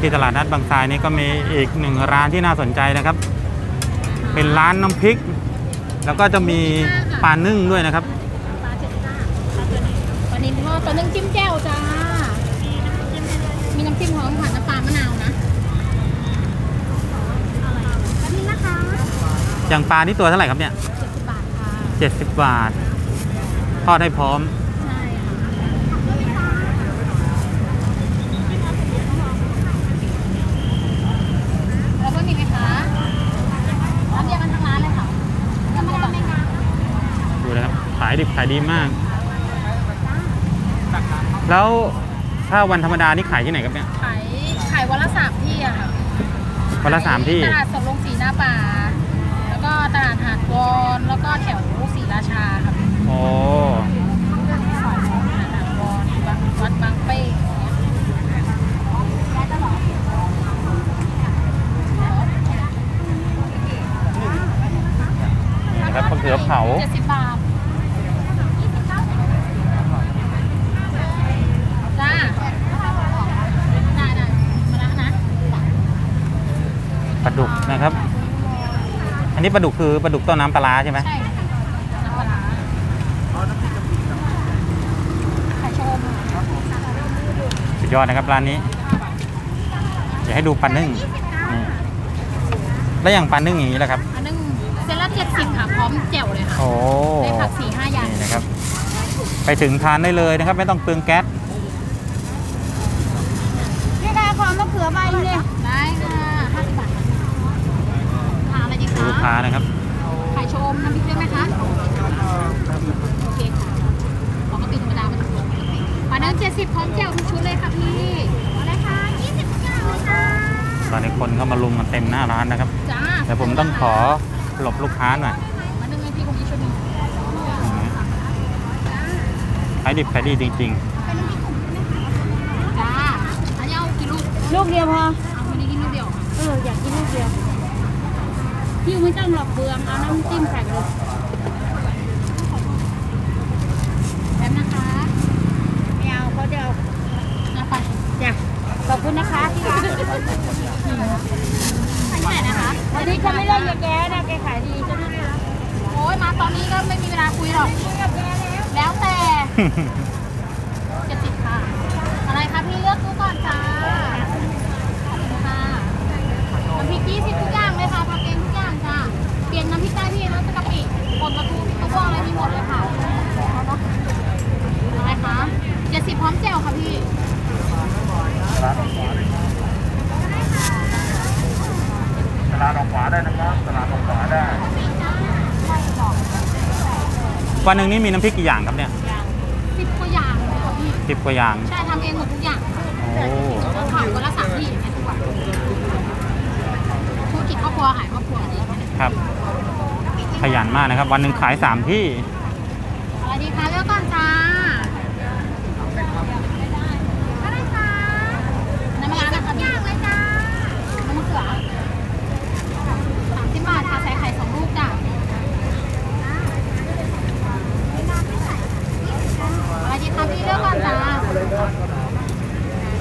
ที่ตลาดนัดบางทรายนี่ก็มีอีกหนึ่งร้านที่น่าสนใจนะครับ เป็นร้านน้ำพริก แล้วก็จะมีปลานึ่งด้วยนะครับปลาเจ็ดจ้าปลาตัวนี้ปลานิลทอดตัวนึ่งจิ้มแจ่วจ้า มีน้ำจิ้มพร้อมค่ะน้ำปลามะนาวนะปลานิลนะคะอย่างปลานี่ตัวเท่าไหร่ครับเนี่ย เจ็ดสิบบาทค่ะ 70 บาท ทอดให้พร้อม ใช่ค่ะแล้วก็มีไหมคะน้ำเดียวกันทั้งร้านเลยค่ะยังไม่ได้บอกค่ะ ดูนะครับ ขาย ดิบขายดีมาก แล้วถ้าวันธรรมดานี่ขายที่ไหนครับเนี่ย ขายขายวันละสามที่อะค่ะวันละสามที่ ตลาดสดลงสีหน้าป่า แล้วก็ตลาดหาดวอนแล้วก็แถวศรีราชาครับ โอ้ หาดวอนบางวัดบางเป้อย่างเงี้ย นี่นะครับมะเขือเผา เจ็ดสิบบาทจ้าได้ได้มาแล้วนะ ป ลาดุกนะครับ อันนี้ปลาดุกคือปลาดุกต้นน้ำปลาร้าใช่ไหมใช่ค่ะน้ำปลาร้าไข่ชมสุดยอดนะครับร้านนี้ เดี๋ยวให้ดูปลานึ่งนี่แล้วอย่างปลานึ่งอย่างนี้แหละครับ อันนึงเซตละเจ็ดสิบค่ะ พร้อมแจ่วเลยค่ะโอ้ได้ผักสี่ห้าอย่าง นี่นะครับ ไปถึงทานได้เลยนะครับ ไม่ต้องเปลืองแก๊ส นี่ได้ความมะเขือใบเลยได้ค่ะห้าสิบบาททานอะไรดี ดู คะลูกค้านะครับไข่ชมน้ำพริกด้วยไหมคะโอเคค่ะปกติธรรมดามันถูกปลาเนื้อเจ็ดสิบพร้อมแจ่วทุกชุดเลยค่ะพี่อะไรคะยี่สิบเก้าเลยค่ะตอนนี้คนเข้ามาลุมกันเต็มหน้าร้านนะครับจ้าแต่ผมต้องขอหลบลูกค้าหน่อยมานึ่งให้พี่คนนี้ชุดหนึงอืมขายดิบขายดีจริง จ้าอันนี้เอากี่ลูกลูกเดียวพอเอาคนนี้กินลูกเดียวค่ะเอออยากกินลูกเดียว พี่ไม่ต้องหลอกเบืองเอาน้ำจิ้มใส่เลยแป๊บนะคะไม่เอาเขาจะเอาเอาไปจ้ะขอบคุณนะคะที่รักอันนี้ไหนนะคะวันนี้ฉันไม่เล่นกับแกนะแกขายดีฉันไม่ได้รับโอ้ยมาตอนนี้ก็ไม่มีเวลาคุยหรอก แล้วแต่ ๆ เจ็ดสิบค่ะ อะไรคะพี่เลือกดูก่อนจ้าขอบคุณค่ะน้ำพริกยี่สิบทุกอย่างเลยค่ะผักเองทุกอย่างจ้าเปลี่ยนน้ำพริกได้พี่แล้วจะกะปิป่นปลาทูพริกกระบอกอะไรมีหมดเลยค่ะอะไรคะเจ็ดสิบพร้อมแจ่วค่ะพี่ ตลาดออกขวาได้นะครับตลาดออกขวาได้ วันหนึ่งนี่มีน้ำพริกกี่อย่างครับเนี่ยสิบกว่าอย่างเลยค่ะพี่สิบกว่าอย่าง ใช่ทำเองหมดทุกอย่างค่ะโอ้เราขายวันละสามที่อย่างเงี้ยทุกวันธุรกิจครอบครัวขายครอบครัวนี้ครับ ขยันมากนะครับ วันหนึ่งขายสามที่อะไรดีคะเลือกก่อนจ้าอะไรคะน้ำมันร้านนะคะอย่างเลยจ้าน้ำมะเขือสามสิบบาทค่ะใส่ไข่สองลูกจ้ะอะไรดีคะพี่เลือกก่อนจ้า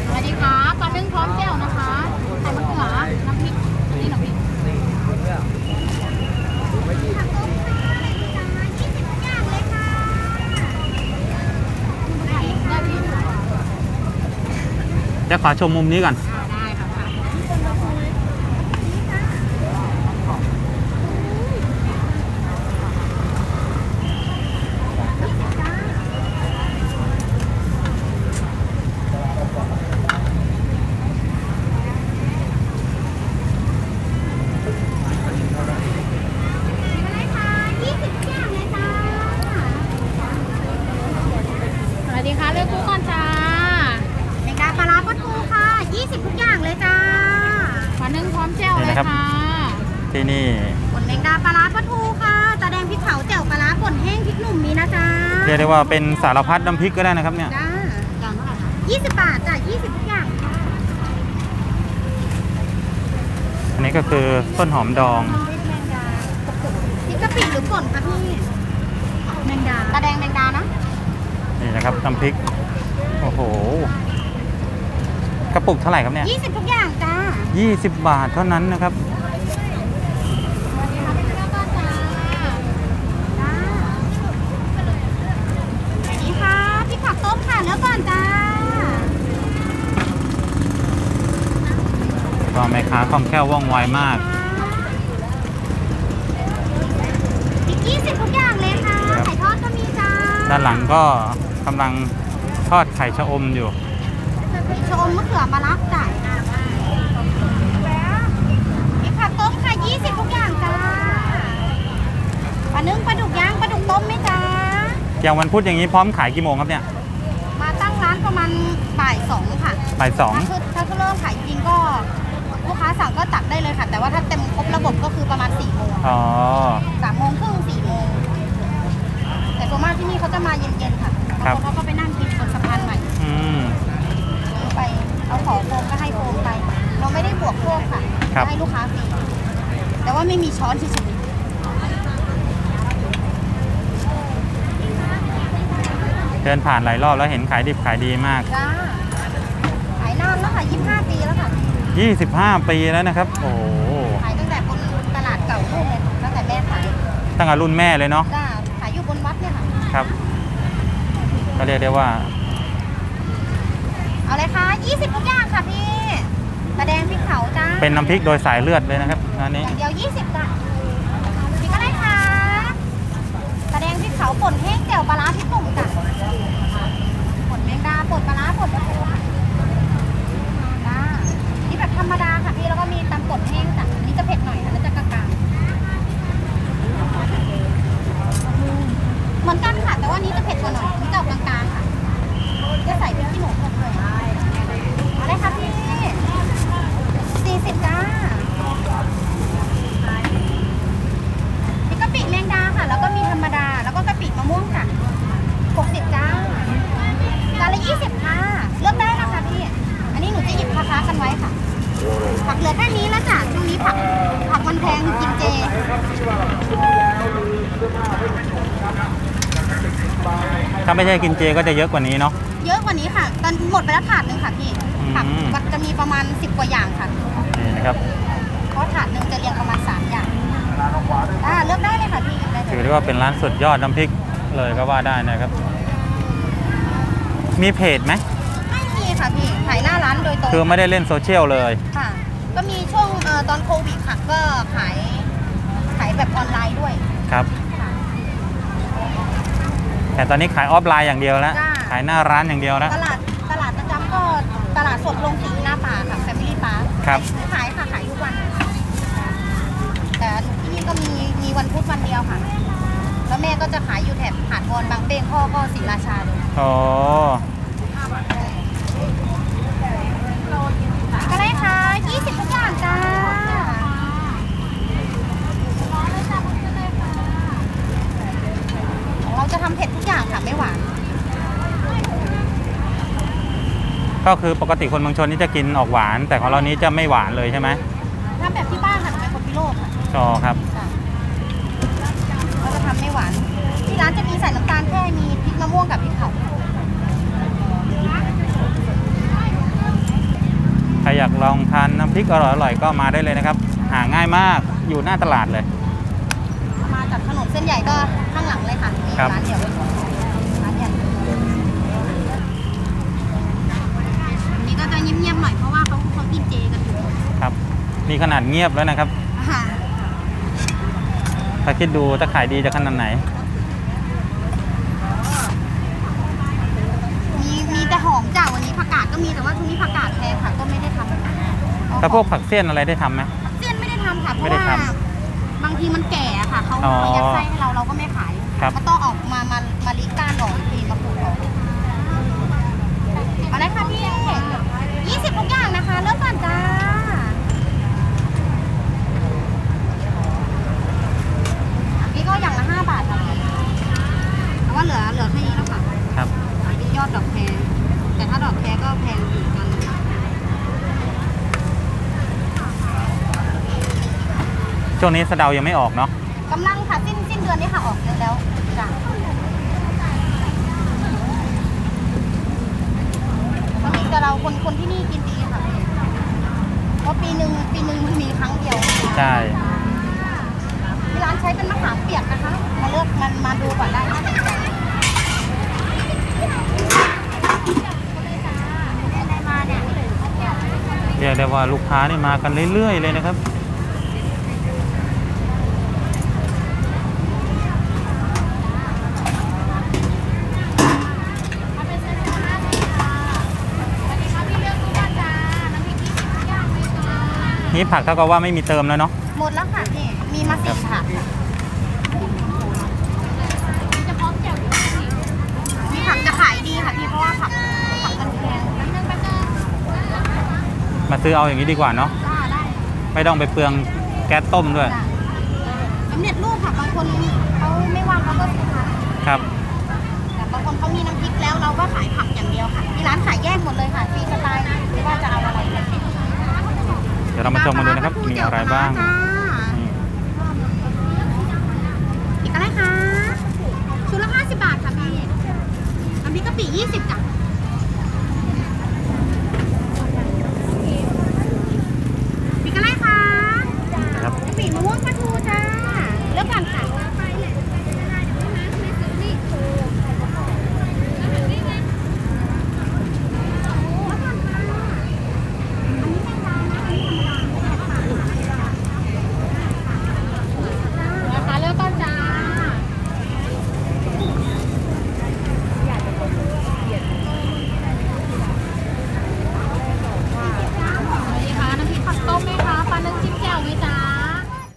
อะไรดีคะปลานึ่งพร้อมแจ่วนะคะใส่มะเขือน้ำพริกนี่หน่อยพี่ ได้พี่ ยวขอชมมุมนี้ก่อน ได้ค่ะ สวัสดีค่ะเลือกคู่ก่อนจ้า แมงดาปลาร้าปลาทูค่ะ 20 ทุกอย่างเลยจ้า ขอนึ่งพร้อมแจ่วเลยค่ะ ที่นี่ ป่นแมงดาปลาร้าปลาทูค่ะตาแดงพริกเผาแจ่วปลาร้าป่นแห้งพริกหนุ่มมีนะจ้า เรี ยกได้ว่าเป็นสารพัดน้ำพริกก็ได้นะครับเนี่ย จ้าอย่างเท่าไหร่คะ20บาทจ้ะ20ทุกอย่างค่ะอันนี้ก็คือต้นหอมดองแมงดาพริกกะปิหรือป่นคะพี่แมงดาตาแดงแมงดานะนี่นะครับน้ำพริก โอ้โหกกระปุกเท่าไหร่ครับเนี่ย ยี่สิบทุกอย่างจ้า 20 บาทเท่านั้นนะครับ จ้าสวัสดีค่ะพี่ผักต้มค่ะแล้วก่อนจ้า ก็แม่ค้าคล่องแคล่วว่องไวมากอีกยี่สิบทุกอย่างเลยค่ะครับไข่ทอดก็มีจ้าด้านหลังก็กำลังทอดไข่ชะอมอยู่ชะอมมะเขือมาลักจ้ะพี่ผักต้มค่ะยี่สิบทุกอย่างจ้าปลานึ่งปลาดุกย่างปลาดุกต้มไหมจ้าอย่างวันพุธอย่างนี้พร้อมขายกี่โมงครับเนี่ย มาตั้งร้านประมาณบ่ายสองค่ะบ่ายสองถ้าคือถ้าเริ่มขายจริงก็ลูก ค้าสั่งก็ตักได้เลยค่ะ แต่ว่าถ้าเต็มครบระบบก็คือประมาณ4ี่โมงอ๋อ สามโมงครึ่งสี่โมงแต่ส่วนมากที่นี่เขาจะมาเย็นๆค่ะบางคนเขาก็ไปนั่งกินบนสะพานใหม่อืมซื้อไปเอาของโฟมก็ให้โฟมไป เราไม่ได้บวกพวกค่ะครับ ให้ลูกค้าฟรีแต่ว่าไม่มีช้อนเฉยเดินผ่านหลายรอบแล้วเห็นขายดิบขายดีมาก ๆจ้าขายนานแล้วค่ะ25ปีแล้วค่ะ 25 ปีแล้วนะครับ โอ้โหขายตั้งแต่บนตลาดเก่ารุ่นเลยตั้งแต่แม่ขายตั้งแต่รุ่นแม่เลยเนาะจ้าขายอยู่บนวัดเนี่ยค่ะ ครับ ก็เรียกได้ว่า เอาเลยค่ะ 20ทุกอย่างค่ะพี่ตะแดงพริกเผาจ้าเป็นน้ำพริกโดยสายเลือดเลยนะครับอันนี้อย่างเดียว 20จ้ะพี่ก็ได้ค่ะตะแดงพริกเผาป่นแห้งแจ่วปลาร้าพริกตุ่มจ้ะป่นแมงดาป่นปลาร้าป่นปลาทูจ้านี่แบบ ธรรมดาค่ะพี่แล้วก็มีตำป่นแห้งจ้ะอันนี้จะเผ็ดหน่อยอันนั้นจะกลางๆเหมือนกันค่ะแต่ว่านี้จะเผ็ดกว่าหน่อยนี่จะออกกลางๆค่ะ จะใส่พริกขี้หนูสดเลยอะไรคะพี่สี่สิบจ้ามีกะปิแมงดาค่ะ แล้วก็มีธรรมดา แล้วก็กะปิมะม่วงจ้ะหกสิบจ้าจานละยี่สิบค่ะ เลือกได้นะคะพี่ อันนี้หนูจะหยิบค้าๆกันไว้ค่ะ ผักเหลือแค่นี้แล้วจ้ะ ช่วงนี้ผัก ผักมันแพงกินเจ ถ้าไม่ใช่กินเจก็จะเยอะกว่านี้เนาะ เยอะกว่านี้ค่ะ ตอนหมดไปแล้วถาดหนึ่งค่ะพี่ผักอืมมันจะมีประมาณสิบกว่าอย่างค่ะนี่นะครับเพราะถาดหนึ่งจะเรียงประมาณ 3 อย่างอ่าเลือกได้เลยค่ะพี่หยิบได้เลถือยได้ว่าเป็นร้านสุดยอดน้ำพริกเลยก็ว่าได้นะครับ มีเพจไหมไม่มีค่ะพี่ขายหน้าร้านโดยตรงคือไม่ได้เล่นโซเชียลเลย ค่ะ ก็มีช่วงเอ่อตอนโควิดค่ะก็ขายขายแบบออนไลน์ด้วย ครับค่ะ แต่ตอนนี้ขายออฟไลน์อย่างเดียวแล้ว จ้า ขายหน้าร้านอย่างเดียวแล้ว ตลาดตลาดประจำก็ตลาดสดลงสีหน้าป่าค่ะ Family Park ครับ ขายค่ะขายทุกวัน แต่ที่นี่ก็มีมีวันพุธวันเดียวค่ะ แล้วแม่ก็จะขายอยู่แถบหาดวอนบางเป้งพ่อก็ศรีราชาเลยอ๋อ ก็ได้ค่ะ 20 ทุกอย่างจ้า เราจะทำเผ็ดทุกอย่างค่ะไม่หวาน ก็คือปกติคนเมืองชนนี่จะกินออกหวาน แต่ของเรานี้จะไม่หวานเลยใช่ไหมทำแบบที่บ้านค่ะหนูเป็นคนพิโรธค่ะอ๋อครับ จ้ะเราจะทำไม่หวาน ที่ร้านจะมีใส่น้ำตาลแค่มีพริกมะม่วงกับพริกเผาใครอยากลองทานน้ำพริกอร่อยๆก็มาได้เลยนะครับ หาง่ายมากอยู่หน้าตลาดเลย มาจากถนนเส้นใหญ่ก็ข้างหลังเลยค่ะมีครับ ร้านเดียวร้านใหญ่อันนี้ก็จะเงียบๆหน่อยเพราะว่าเขาเขากินเจกันอยู่ครับนี่ขนาดเงียบแล้วนะครับ ค่ะถ้าคิดดูถ้าขายดีจะขนาดไหน มีมีแต่หอมจ้าวันนี้ผักกาดก็มีแต่ว่าช่วงนี้ผักกาดแพงค่ะก็ไม่ได้ทำถ้าพวกผักเสี้ยนอะไรได้ทำไหมเส้นไม่ได้ทำค่ะเพไม่ราะได้ว่าทบางทีมันแก่อะค่ะเขาอ๋อเขายัดไส้ให้เราเราก็ไม่ขายครับ ก็ต้องออกมามามาลีก้านออกอีกทีมาปลูกออกเอาเลยค่ะพี่ยี่สิบทุกอย่างนะคะ เริ่มก่อนจ้าพี่ก็อย่างละห้าบาทค่ะพี่แต่ว่าเหลือเหลือแค่นี้แล้วค่ะ ครับ ยอดดอกแครแต่ถ้าดอกแครก็แพงอยู่กัน ช่วงนี้สะเดายังไม่ออกเนาะกำลังค่ะสิ้นสิ้นเดือนนี้ค่ะออกเยอะแล้วจ้ะก็มีแต่เราคนคนที่นี่กินดีค่ะครั้งเดียวใช่ที่ร้านใช้เป็นมะขามเปียกนะคะมาเลือกมันมาดูก่อนได้นะอะไรมาเนี่ยเรียกได้ว่าลูกค้านี่มากันเรื่อยๆเลยนะครับ ถ้าเป็นเส้นละห้าสิบค่ะสวัสดีค่ะพี่เลือกทุกวันจ้าน้ำพริกยี่สิบทุกอย่างเลยจ้า นี่ผักเท่ากับว่าไม่มีเติมแล้วเนาะหมดแล้วค่ะพี่ มีมาสี่ค่ะมีเฉพาะแจ่วอยู่ที่นี่มีผักจะขายดีค่ะพี่เพราะว่าผักผักมันแพงแป๊บนึงแป๊บนึงมาซื้อเอาอย่างนี้ดีกว่าเนาะจ้าได้ไม่ต้องไปเปลืองแก๊สต้มด้วยจ้าสำเร็จรูปค่ะบางคนเขาไม่ว่างเขาก็ซื้อค่ะครับแต่บางคนเขามีน้ำพริกแล้วเราก็ขายผักอย่างเดียวค่ะที่ร้านขายแยกหมดเลยค่ะฟรีสไตล์ไม่ว่าจะเอาอะไรเนี่ยเดี๋ยวเรามาชมกันดูนะครับ มีอะไรบ้าง